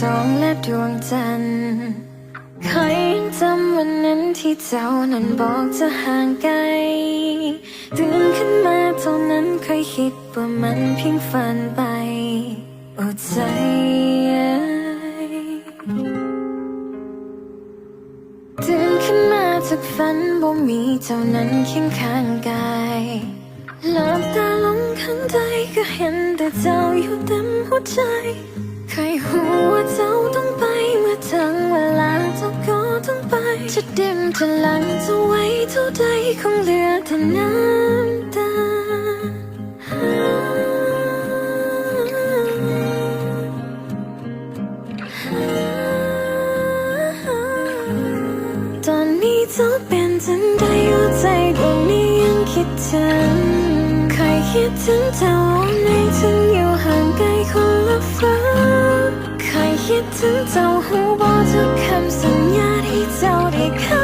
สองและดวงจันทร์เคยยังจำวันนั้นที่เจ้านั้นบอกจะห่างไกลตื่นขึ้นมาเท่านั้นเคยคิดว่ามันเพียงฝันไปโอ้ใจตื่นขึ้นมาจากฝันบ่มีเจ้านั้นเคียงข้างกายหลับตาลงข้างใจก็เห็นแต่เจ้าอยู่เต็มหัวใจ เคยหูว่าเจ้าต้องไปเมื่อถึงเวลาเจ้าก็ต้องไป จะดิ่มจะหลังจะไว้เท่าใดคงเหลือแต่น้ำตาตอนนี้เจ้าเป็นจังใดหัวใจดวงนี้ยังคิดถึงเคยคิดถึงเจ้าในถึงอยู่ห่างไกลคนละฟ้า คิดถึงเจ้าหูบอกทุกคำสัญญาที่เจ้าได้เคย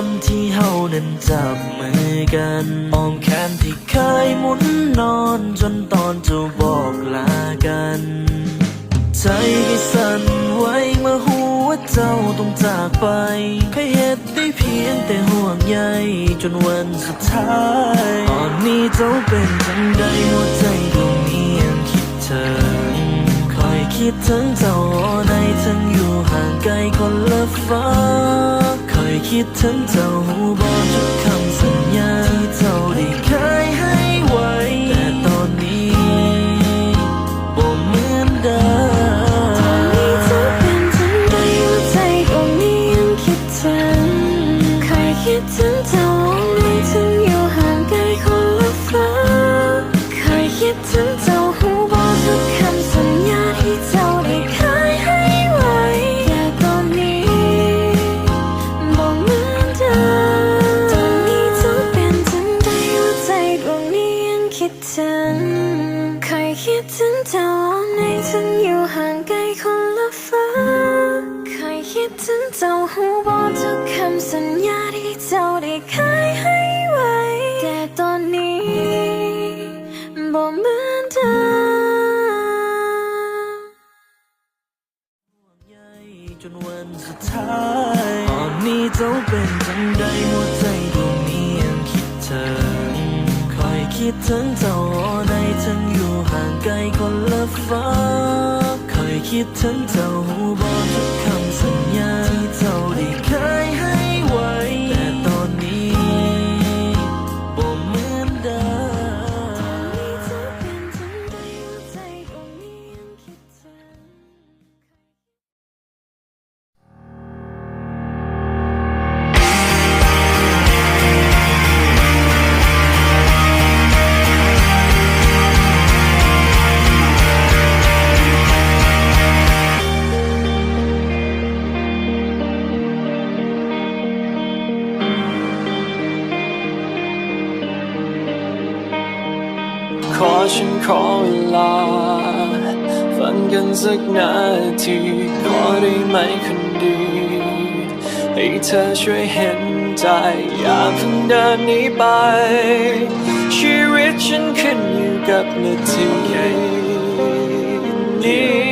อนที่เฮานั้นจับมือกันอ้อมแขนที่เคยหมุนนอนจนตอนจะบอกลากัน ใจก็สั่นไหวเมื่อหัวาเจ้าต้องจากไปเคยเห็นได้เพียงแต่ห่วงใยจนวันสุดท้ายตอนนี้เจ้าเป็นจังใดหัวใจดวงนี้ยังคิดถึงคอยคิดถึงเจ้าในทั้งอยู่ห่างไกลคนละฟ้า คิดถึงเจ้าหูบอกทุกคำสัญญาที่เจ้าได้เคย เป็นจังใดหัวใจดวงนี้ยังคิดถึงคอยคิดถึงเจ้าในทั้งอยู่ห่างไกลคนละฟ้าคอยคิดถึงเจ้าหูบอกทุกคำสัญญาที่เจ้าได้เคยให้ เวลา ฟังกันสักนาทีก็ได้ไหมคนดี ให้เธอช่วยเห็นใจ อย่าเพิ่งเดินหนีไป ชีวิตฉันขึ้นอยู่กับนาทีนี้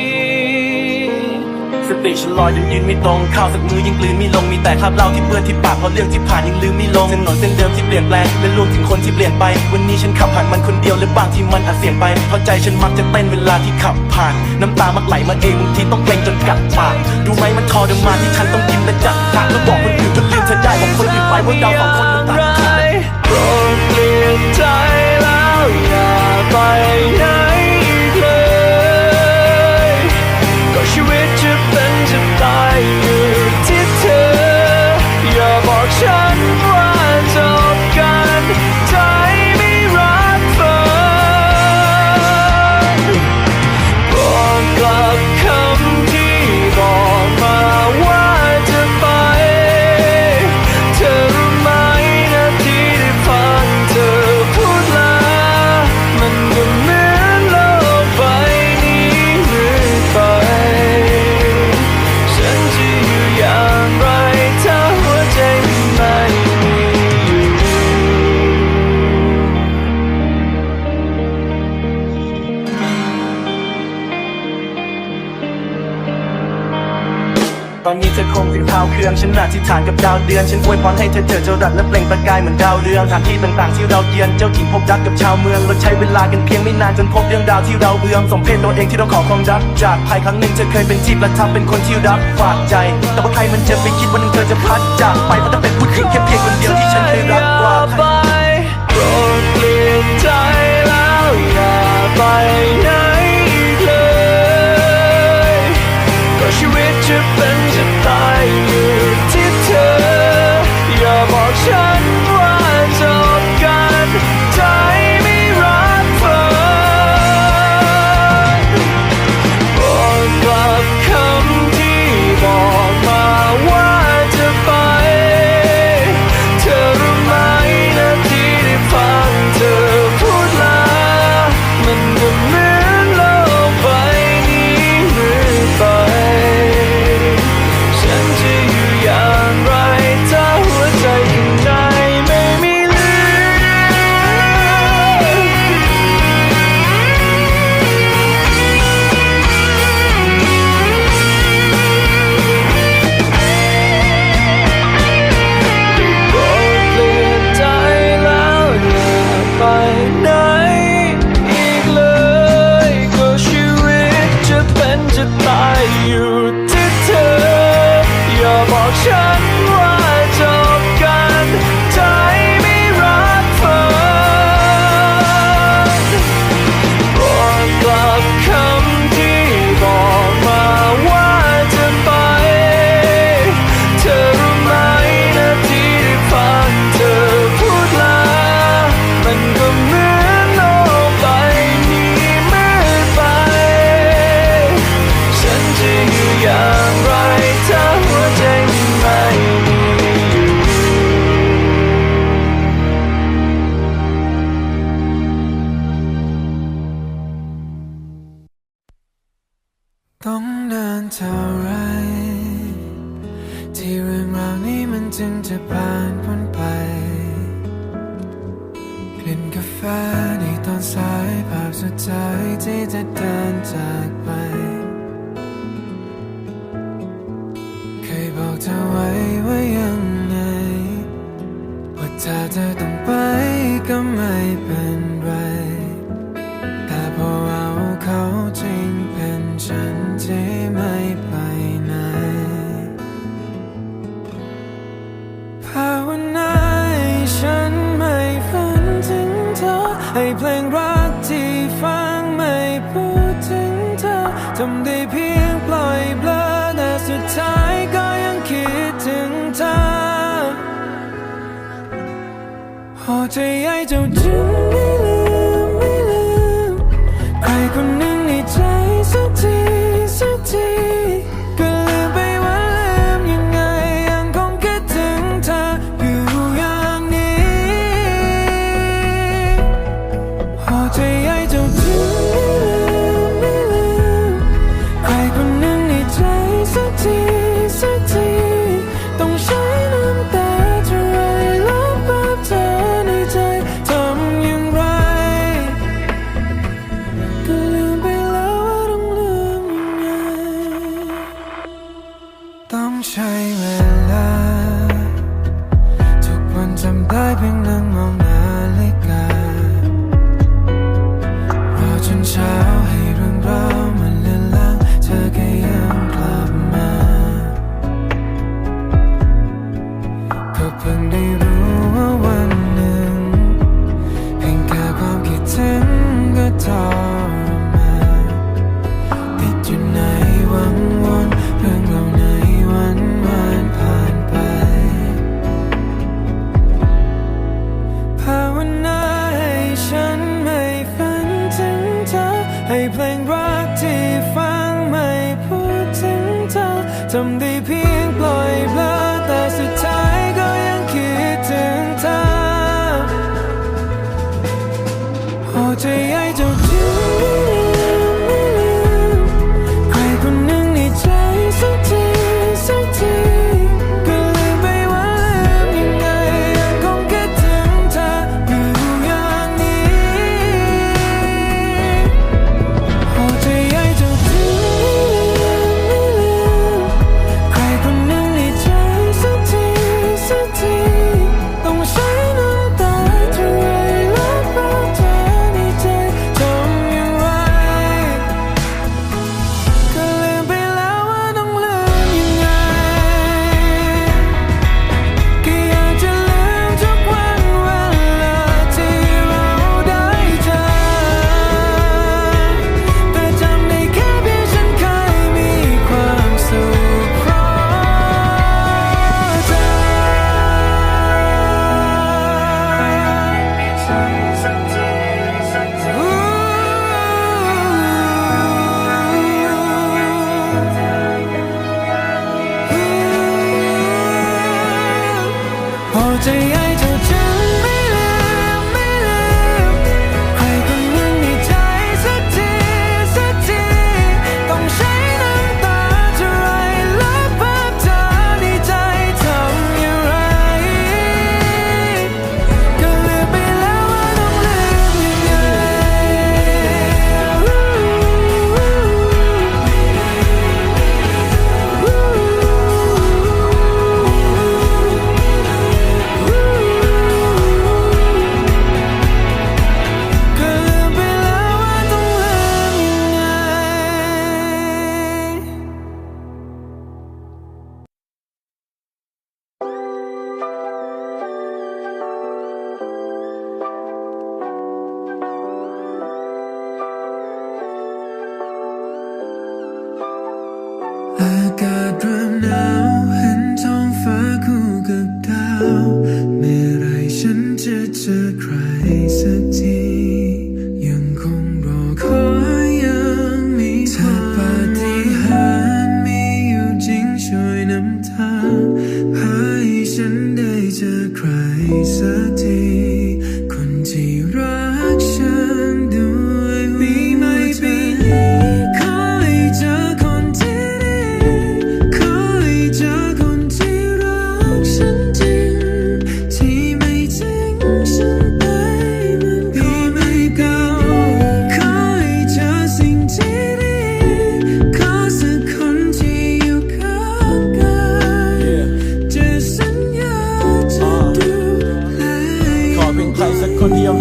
ติฉันลอยยังยืนไม่ตรงข้าวสักมือยังกลืนไม่ลงมีแต่คราบเหล้าที่เปื้อนที่ปากเพราะเรื่องที่ผ่านยังลืมไม่ลงถนหนเส้นเดิมที่เปลี่ยนแปลงและรวมถึงคนที่เปลี่ยนไป วันนี้ฉันขับผ่านมันคนเดียวหรือบางที่มันอาจเสี่ยงไปเพราะใจฉันมักจะเต้นเวลาที่ขับผ่าน น้ำตามักไหลมาเองบางทีต้องเกรงจนกัดปากดูไหมมันทรมานที่ฉันต้องกินและจัดทางแล้วบอกคนอื่นจนลืมเธอได้บอกคนอื่นไปว่าเราสองคนมันต่างกันันอธิษฐานกับดาวเดือน ฉันอวยพรให้เธอเจอเจ้ารัดและเปล่งประกายเหมือนดาวเรืองสถานที่ต่างๆที่เราเยือนเจ้าถิ่นพบรักกับชาวเมืองเราใช้เวลากันเพียงไม่นานจนพบเรื่องดาวที่เราเบื่อสมเพชตัวเองที่เราขอความรัก จากภายครั้งหนึ่งเธอเคยเป็นที่ประทับเป็นคนที่รักฝากใจ แต่ว่าใครมันจะไปคิดว่านึงเธอจะพัดจากไปเพราะเธอเป็นผู้หญิงแค่เพียงคนเดียวที่ฉันเคยรัก 我最爱就只你。someday people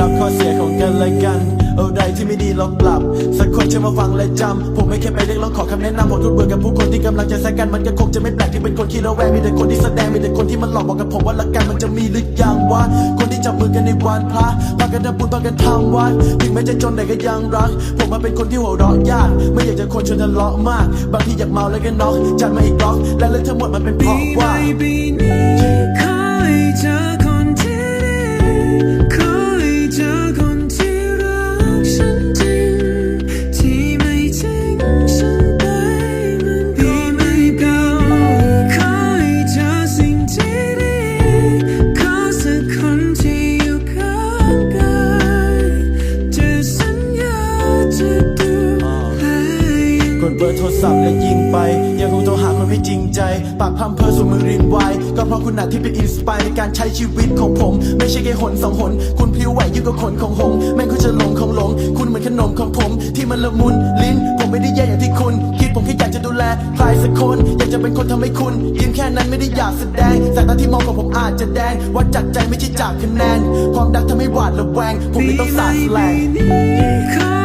ับข้อเสียของกันและกันเอาใดที่ไม่ดีลองปรับ สักคนจะมาฟังและจำ ผมไม่แค่ไปเรียกร้องขอคำแนะนำผมทุกเบื่อกับผู้คนที่กำลังจะแซงกันมันก็คงจะไม่แปลกที่เป็นคนขี้ระแวงมีแต่คนที่แสดงมีแต่คนที่มันหลอกบอกกับผมว่ารักกันมันจะมีหรือยังวะคนที่จับมือกันในวันพระพากันทำบุญพากันทำวัดถึงแม้จะจนแต่ก็ยังรัก ผมมาเป็นคนที่หัวเราะยาก ไม่อยากจะคนชวนทะเลาะมาก บางทีอยากเมาแล้วก็น็อกจัดมาอีกล็อกและเรื่องทั้งหมดมันเป็นเพราะว่า เบอร์โทรศัพท์และยิงไป ยังคงโทรหาคนไม่จริงใจ ปากพร่ำเพ้อสูมือรินไวก็เพราะคุณน่ะที่เป็นอินสปายในการใช้ชีวิตของผม ไม่ใช่แค่หนสองหน คุณพิ้วไหวยิ่งกว่าขนของหงแม่งคุณจะหลงของหลง คุณเหมือนขนมของผม ที่มันละมุนลิ้น ผมไม่ได้แย่อย่างที่คุณ คิดผมแค่อยากจะดูแลใครสักคน อยากจะเป็นคนทำให้คุณยิ้มแค่นั้นไม่ได้อยากแสดงสายตาที่มองของผมอาจจะแดงวัดจากใจไม่ใช่จากคะแนนความดักทำให้หวาดระแวง ผมเลยต้องสาดแสลง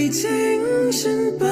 จทิ้งฉันไป